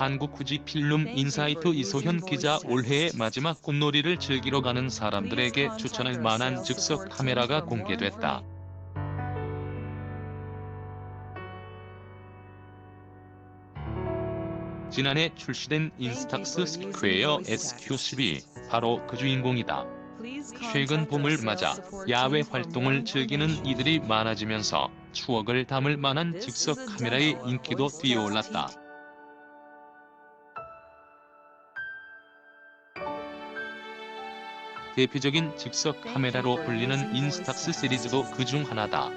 한국 후지 필름 인사이트 이소현 기자 올해의 마지막 꽃놀이를 즐기러 가는 사람들에게 추천할 만한 즉석 카메라가 공개됐다. 지난해 출시된 인스탁스 스퀘어 SQ12 바로 그 주인공이다. 최근 봄을 맞아 야외 활동을 즐기는 이들이 많아지면서 추억을 담을 만한 즉석 카메라의 인기도 뛰어올랐다. 대표적인 즉석 카메라로 불리는 인스탁스 시리즈도 그중 하나다.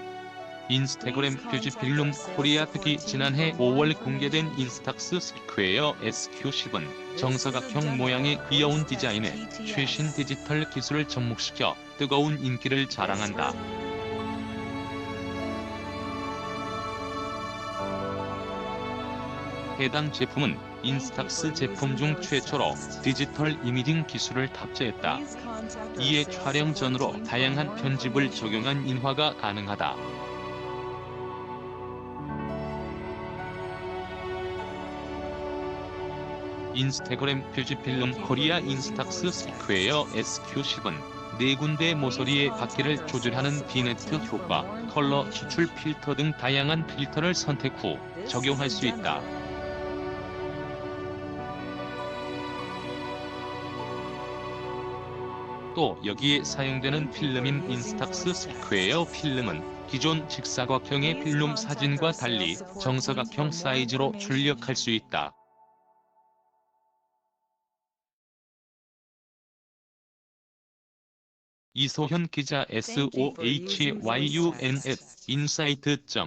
인스타그램 퓨지필름 코리아 특히 지난해 5월 공개된 인스탁스 스퀘어 SQ10은. 정사각형 모양의 귀여운 디자인에 최신 디지털 기술을 접목시켜 뜨거운 인기를 자랑한다. 해당 제품은 인스탁스 제품 중 최초로 디지털 이미징 기술을 탑재했다. 이에 촬영 전으로 다양한 편집을 적용한 인화가 가능하다. 인스타그램 퓨지필름 코리아 인스탁스 스퀘어 SQ10은 네 군데 모서리의 바퀴를 조절하는 비네트 효과, 컬러 추출 필터 등 다양한 필터를 선택 후 적용할 수 있다. 또 여기에 사용되는 필름인 인스탁스 스퀘어 필름은 기존 직사각형의 필름 사진과 달리 정사각형 사이즈로 출력할 수 있다. 이소현 기자 sohyun at insight.co.kr